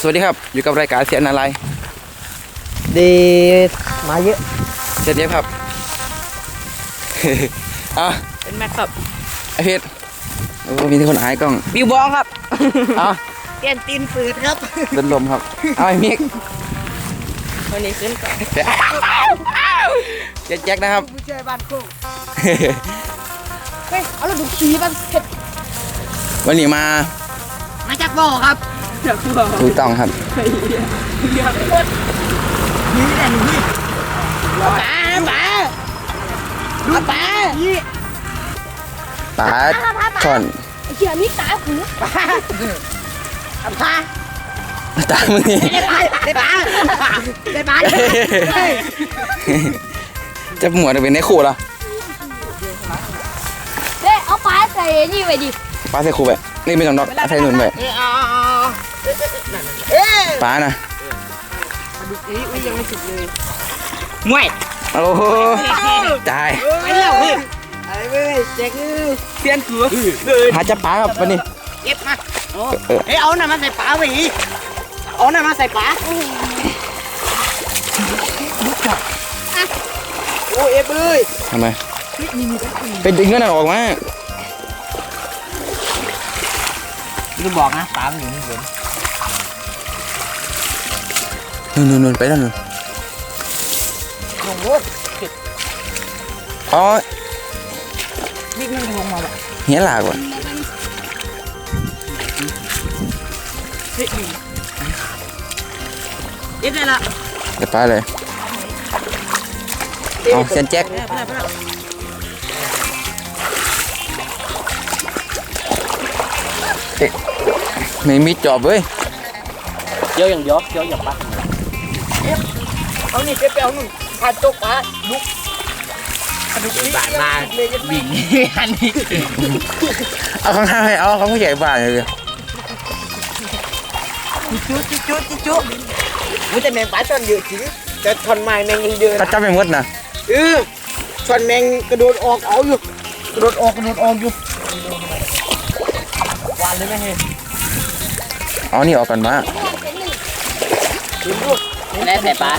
สวัสดีครับ อยู่กับรายการเสียนอะไรดีมาเยอะเสียเจี๊ยบครับ อะเป็นแม็กครับไอเพชรโอ้มีที่คนอายกล้องบิวบองครับเอะเปลี่ยนตีนฝืดครับเดินลมครับเอาไอ้มิกวันนี้ขึ้นก่อนเจ๊แจ็คนะครับผู้ช่วยบ้านคู่เฮ้ยเอาลูกขี่บ้านเผ็ดวันนี้มา มาจากบ่อครับ จากบ่อถูกต้องครับนี่แหละนี่ป๋าป๋าดูป๋าปลาช่อนเขียมีตาผือป๋าป๋าตามมือนี่ได้ป๋าได้ป๋าได้ป๋าเฮ้ยจะหมวดเป็นในคู่เหรอเด้เอาปลาใส่นี่ไปดิปลาใส่คู่ไปนี่ไม่ต้องดอกใส่หนุนไปเออเอาเอ้ย ปลานะดูสิอุ้ยยังไม่สุดเลยมวยโอ้โหตายไปแล้วเฮ้ยไอ้เว้ยแจ็คเสียนตัวเลยหาจับปลาครับวันนี้เก็บมาโอ้เอ้ยเอาหน่ะมาใส่ปลาไปอีกเอาหน่ะมาใส่ปลาโอ้เอฟเลยทำไมเป็นดึงเงินออกมาดูบอกนะปลามันอยู่นี่เห็ นนู่นนู่นไปแล้วนู่นลงรถอ๋อวิ่งนั่งลงมาแบบเหี้ยหลากว่ะเอฟได้ละเดี๋ยวปลาเลยเอาเซนแจ็คเออไปแล้วไปแล้วไม่มีจอบเว้ยเดี๋ยวอย่างเดียวเดี๋ยวอย่างปลา เอานี่เปรี้ยวๆนู่นขาดตกปลาลุกลุกบาดมาบิ่งอันนี้เอาข้างข้าให้เอาข้างผู้ใหญ่บ้านเลยจุ๊จุ๊จุ๊จุ๊จุ๊มันจะแมงปลาช่อนเยอะจริงแต่ช่อนไม้แมงยังเยอะถ้านะจับไปหมดนะเออช่อนแมงกระโดดออกเอาอยู่กระโดดออกกระโดดออกอยู่วานเลยไหมเฮ้ยเอานี่ออกก่อนมาดูดู แล้วใส่ปลา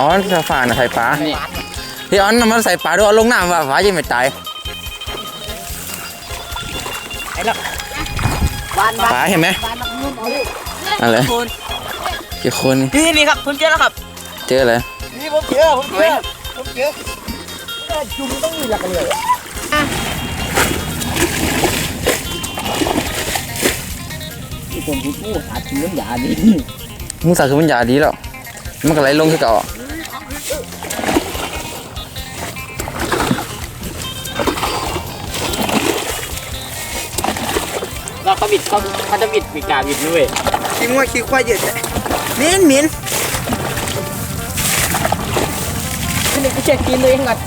อ๋อถ้าฝาน่ะใส่ปลานี่พี่ออนนำมาใส่ปลาด้วยเอาลงน้ำว่าฟ้าจะไม่ตายไอ้แล้ววานวานปลาเห็นไหมวานมันนุ่มเอาเลยอะไรคนกี่คนนี่นี่ครับผมเจอแล้วครับ เจออะไรนี่ผมเจอผมเจอผมเจอจุ่มต้องมีหลักเลยที่ผมพูดพูดหาชื้นยาดีมึงสั่งคือมันยาดีแล้วมันก็ไหลลงที่เก่าอะ บิดเขาเขาจะบิดปีกาบิดด้วยขี้งัวขี้ควายเยอะเลยเหม็นเหม็นอันนี้ก็เช็ดกินเลยก่อน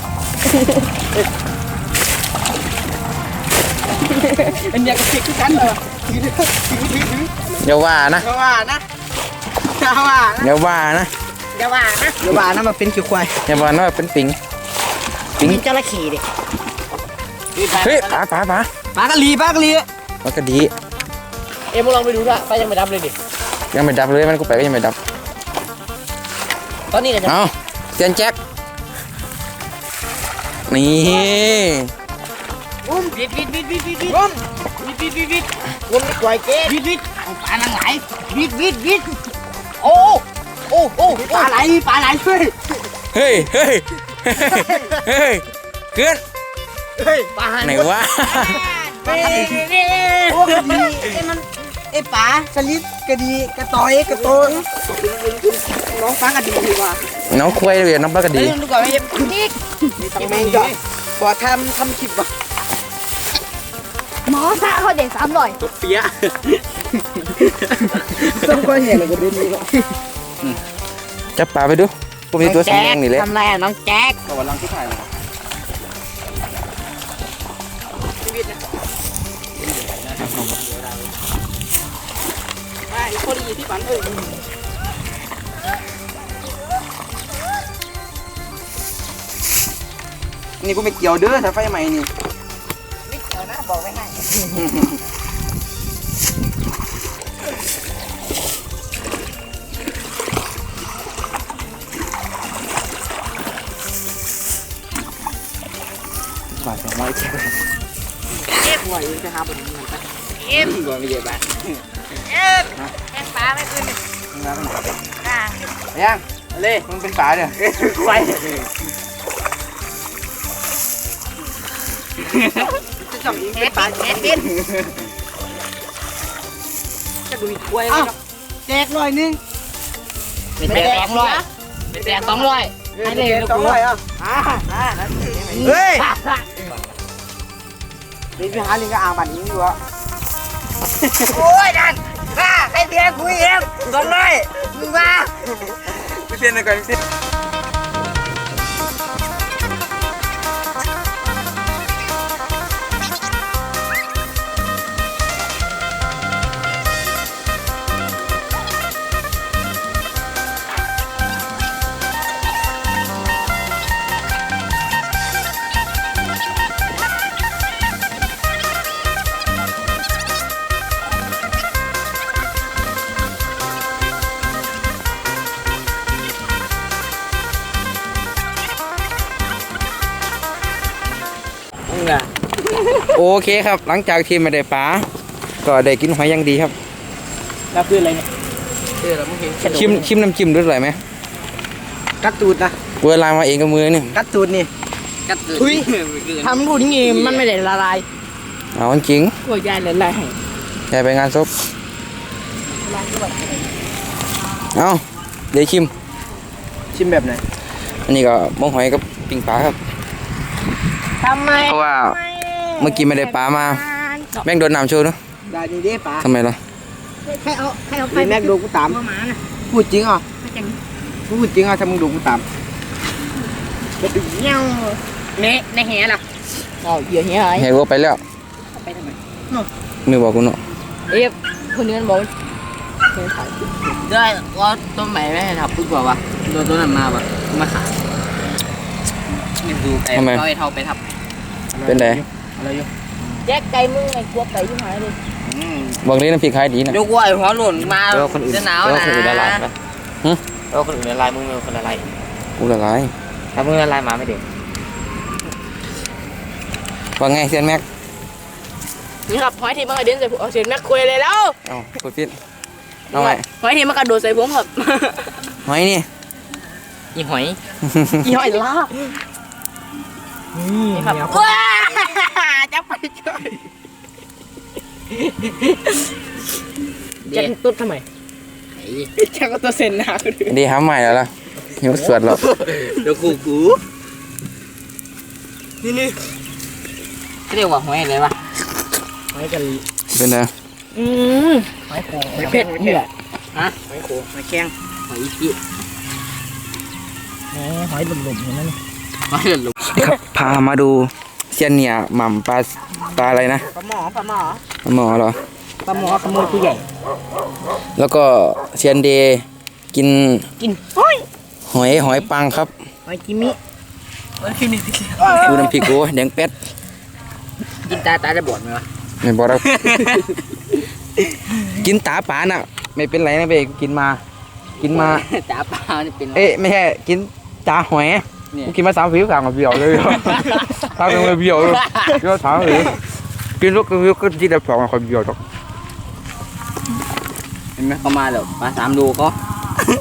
อันนี้ก็เช็ดที่กันเหรออย่าว่านะอย่าว่านะอย่าว่านะอย่าว่านะอย่าว่านะอย่าว่านะมาเป็นขี้ควายอย่าว่านะว่าเป็นปิงปิงจระเข้ดิเฮ้ยปลาปลาปลาปลากระลีปลากระลีมันก็ดี เอ็มลองไปดูด้วยไปยังไม่ดับเลยดิยังไม่ดับเลยมันก็ไปก็ยังไม่ดับ ตอนนี้ก็จะเอาเซียนแจ็คนี่วุ้มวิดวิดวิดวิดวิดวุ้มวิดวิดวิดวิดวุ้มไม่ควายเก๊วิดวิดเอาปลานังไหลวิดวิดวิดโอ้โอ้โอ้ปลาไหลปลาไหลเฮ้ยเฮ้ยเฮ้ยเฮ้ยเกินเฮ้ยปลาไหนวะเฮ้ยโอ้กระดี ไอ้มันไอ้ปลาสลิดกระดีกระต่อยกระโตนน้องปลากระดีดีกว่าน้องควายเลยน้องปลากระดีเฮ้ยดูก่อนไอ้นี่ตังแมงจ่อบ่ทำทำคลิปว่ะหมอซาเขาเด็กสามร้อยตัวเปียต้องก็เห็นเลยก็ดูนี่ว่ะจับปลาไปดูพวกนี้ตัวสีแดงนี่เลยทำไรอะน้องแจ๊กก็วันลองที่ถ่ายเลยชีวิตนะไปคน อที่ฝันเอ้ยนี่กูไม่เกี่ยวเด้อถ้าไฟใหม่นี่ ไม่เกี่ยวนะบอกไว้ให้บาดแต่ไม่เจ็บเจ็บหน่จะหาบนมันปะเจ็บว่อไม่เจ็บบ้า เก็บแกงปลาไม่ขึ้นเลยอ่ายังเลยมันเป็นฝาเนี่ยไฟจะส่งเฮ็ดปลาเฮ็ดกินจะดูกล้วยไหมครับแจกหน่อยนึงเป็นแบงสองร้อยเป็นแบงสองร้อยให้เลยลูกสองกูร้อยอะอ่าอ่านั่นเฮ้ยนี่พี่หาลิงก็อ่างบัตรนี้อยู่อะ โอ้ยนั่นข้าให้เพียงคุยเองสองร้อยมึงมาไปเพียงหน่อยก่อนสิ โอเคครับ หลังจากที่ไม่ได้ปลาก็ได้กินหอยอยังดีครับ แล้วคืออะไรเนี่ยคือเราไม่เห็นชิมชิมน้ำจิ้มด้วยอร่อยไหมกัดตูดนะเวลามาเองกับมือนี่กัดตูดนี่ กัดตื่นทุยทำพูดงี้มันไม่ได้ละลายเอาจริงกลัวยายละลายให้ยายไปงานศพเอาเดี๋ยวชิม ชิมแบบไหนอันนี้ก็มงหอยกับปิ้งปลาครับ ทำไมเพราะว่าเมื่อกี้ไม่ได้ปลามา แม่งโดนน้ำโชว์เนอะได้ดีเด้ป๋าทำไมล่ะให้เอาให้เอาไปพี่แม็กดูกูตามหัวหมาน่ะพูดจริงอะพูดจริงอะถ้ามึงดูกูตามเงี้ยวเนะในแหล่ะอ๋อเหยื่อแหอะไรเฮ้ยวัวไปแล้วไปทำไมมือบอกกูเนาะเอ๊ะคนนี้มันบอกได้ว่าต้นใหม่ไม่ให้ทับปึ๊กกว่าวะโดนต้นนั้นมาปะมาขายนี่ดูไก่เอาไอ้เท่าไปทับเป็นไง อะไรอยู่แยกไก่มึงไอ้กลัวไก่ที่หายเลยบอกเลยน้ำพริกขายดีนะยกว่าไอ้หัวหล่นมาแล้วคนอื่นจะหนาวแล้วนะคนอื่นละลายไหมหึแล้วคนอื่นละลายมึงเป็นคนละลายกูละลายถ้ามึงละลายหมาไม่เด็กว่าไงเซียนแม็กนี่ครับหอยที่มันกระเด็นใส่ผมเอาเสียงแม่คุยเลยแล้วเอากดปิดเอาไงหอยที่มันกระโดดใส่ผมครับหอยนี่อีหอยอีหอยล่า นี่ครับว้าจะไปช่วยจะตุ๊ดทำไมจะก็ตัวเซนหนาคนอื่นดีหาใหม่แล้วล่ะหิวสวดหรอกเดี๋ยวกูกูเรียกว่าหอยอะไรวะหอยกะลีเป็นไงอืมหอยโขงหอยเพชรนี่แหละหอยโขงหอยแข้งหอยอีกีหอยหลุมๆอย่างนั้นหอย หลุมครับพามาดูเซียนเนี่ยหม่ำปลาปลาอะไรนะปลาหมอปลาหมอปลาหมอเหรอปลาหมอขโมยผู้ใหญ่ แล้วก็เซียนเดย์กินกินหอยหอยหอยปังครับหอยกิมิหอยกิมิดูน้ำพริกกูแดงเป็ดกินตาตาจะบอดไหมวะไม่บอกแล้วกินตาปลาน่ะ ไม่เป็นไรนะเบกินมา กินมาตาปลานี่เป็นเอ๊ะไม่ใช่กินตาหอย กูกินมาสามผิวสามกับเบี้ยวเลยตาเป็นเบี้ยวเลยเบี้ยวถามเลยกินลูกก็ก็ที่ดับสองคนเบี้ยวดอกเห็นไหมเขามาแล้วมาสามโลก็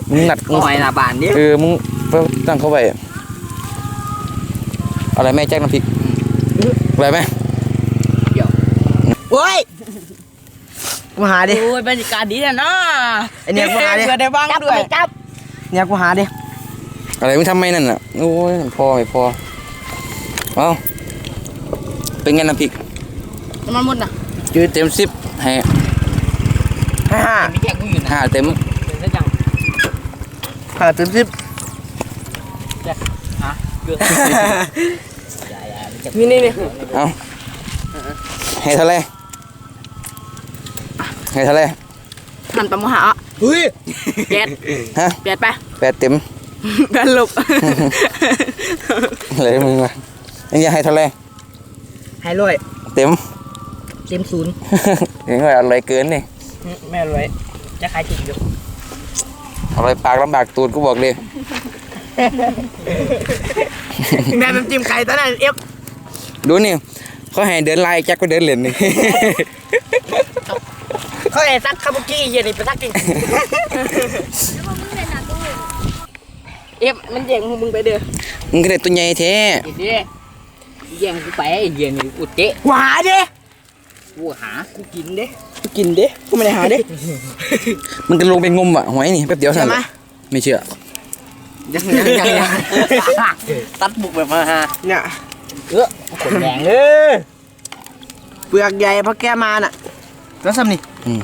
มึงหนัดมึงหอยหน้าบานนี่เออมึงไปตั้งเข้าไปอะไรแม่แจ้งน้ำพริกอะไรไหมโอ้ยกูหาดิโอ้ยบรรยากาศดีนะเนาะไอเนี่ยกูหาดิเกิดได้บ้างด้วยจับเนี่ยกูหาดิ อะไรมึงทำไมนั่นน่ะโอ้ยพอไม่พอเอาเป็นไงน้ำพริกน้ำมันหมดนะจืดเต็มสิบให้ห้าห้ามีแขกกูอยู่นะห้าเต็มเป็นได้จังห้าเต็มสิบนี่นี่นี่เอาให้เท่าไรให้เท่าไรหันปลาหมอหาเฮ้ยแปดฮะแปดไปแปดเต็ม แปดลบอะไรมึงวะยังจะให้เท่าไรให้ร้อยเต็ม เต็มศูนย์ยังไงอะไรเกินนี่แม่รวยจะขายจริงอยู่อะไรปากลำบากตูดกูบอกเลยแม่เป็นจิ้มไก่ตอนนั้นเอฟดูนี่เขาให้เดินไล่แจ็คก็เดินเหรียญนี่เขาไอ้ซักคาบุกี้เหี้ยนี่ไปซักดิ เอฟมันแย่งมึงไปเด้อมึงก็ได้ตัวใหญ่แท้ไอ้เด้แย่งกูไปไอ้เหี้ยนี่กูเตะหวาเด้กูหากูกินเด้กูกินเด้กูไม่ได้หาเด้มันก็ลงไปงมอะหอยนี่แป๊บเดียวสั่นใช่ไหมไม่เชื่อยังยังยังยังตัดบุกแบบมาฮะเนี่ยเออขนแดงเออเปลือกใหญ่เพราะแกมาน่ะแล้วซ้ำนี่อืม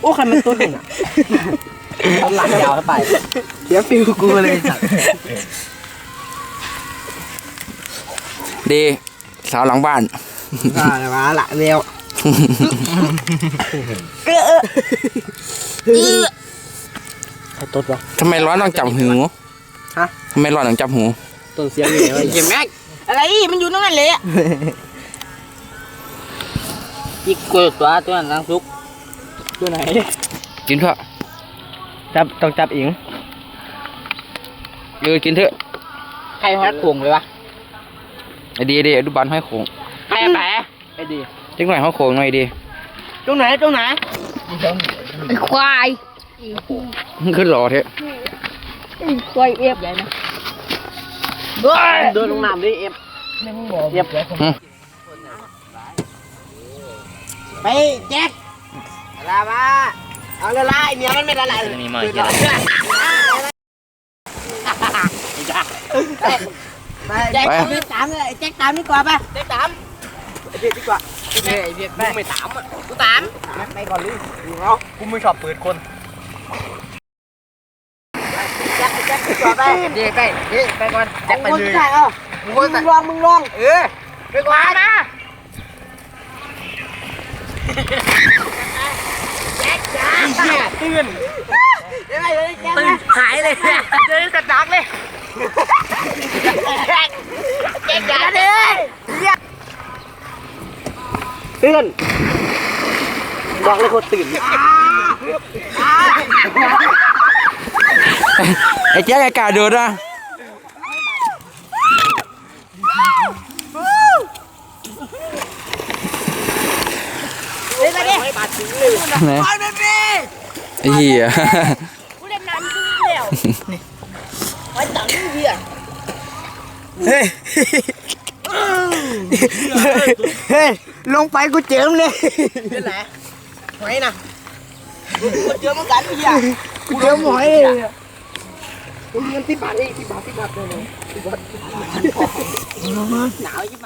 โอ้ใครมันตัวหนึ่งอะ ต้นหลังยาวเข้าไปเสียฟิวกูเลยสัตว์ดีสาวหลังบ้านอ่ามาละเร็วใครตดวะทำไมร้อนต้องจับหูฮะทำไมร้อนต้องจับหูต้นเสียงอยู่ไหนวะเห็นไหมอะไรมันอยู่ตรงนั้นเลยอีกกดตัวตัวนั้นลังซุกตัวไหนกินเถอะ จับต้องจับเองเออกินเถอะใครฮัดพวงเลยวะไอ้ดีดีดูบานห้อยโขงใครแปะไอ้ดีจังหน่อยห้อยโขงหน่อยดีตรงไหนตรงไหนไอ้ควายมันขึ้นหล่อเถอะไอ้ควายเอฟใหญ่นะเดินลงน้ำดิเอฟเอฟอืมไปแจ็คลาบ้า เอาละลายเนี่ยมันไม่ละลายจะมีมาอีกแล้วไปแจ็คไปตามตามเลยแจ็คตามดีกว่าไปแจ็คตามไอ้เพียดีกว่าเฮ้ยเพียมึงไม่ตามอะกูตามไปก่อนลุงเอากูไม่ชอบเปิดคนแจ็คแจ็คดีกว่าไปเดี๋ยวไปเดี๋ยวไปก่อนแจ็คไปเลยมึงเอามึงลองมึงลองเออไปก่อนนะ ตื่นได้ไหมเลยแจ็คตื่นหายเลยเนี่ยเดินกระดักเลยแจ็คแจ็คอย่าเลยตื่นบอกเลยคนตื่นไอ้แจ๊กไอ้กาโดดอะ ไหนไอ้เหี้ยกูเล่นน้ำขึ้นแล้วไว้ตังค์เหี้ยเฮ้ยเฮ้ยลงไปกูเจิมเลยเป็นไรหอยนะกูเจิมเหมือนกันไอ้เหี้ยกูเจิมหอยเลยกูเงินที่บาทเองที่บาทที่บาทเลยหนาวยิ่งมา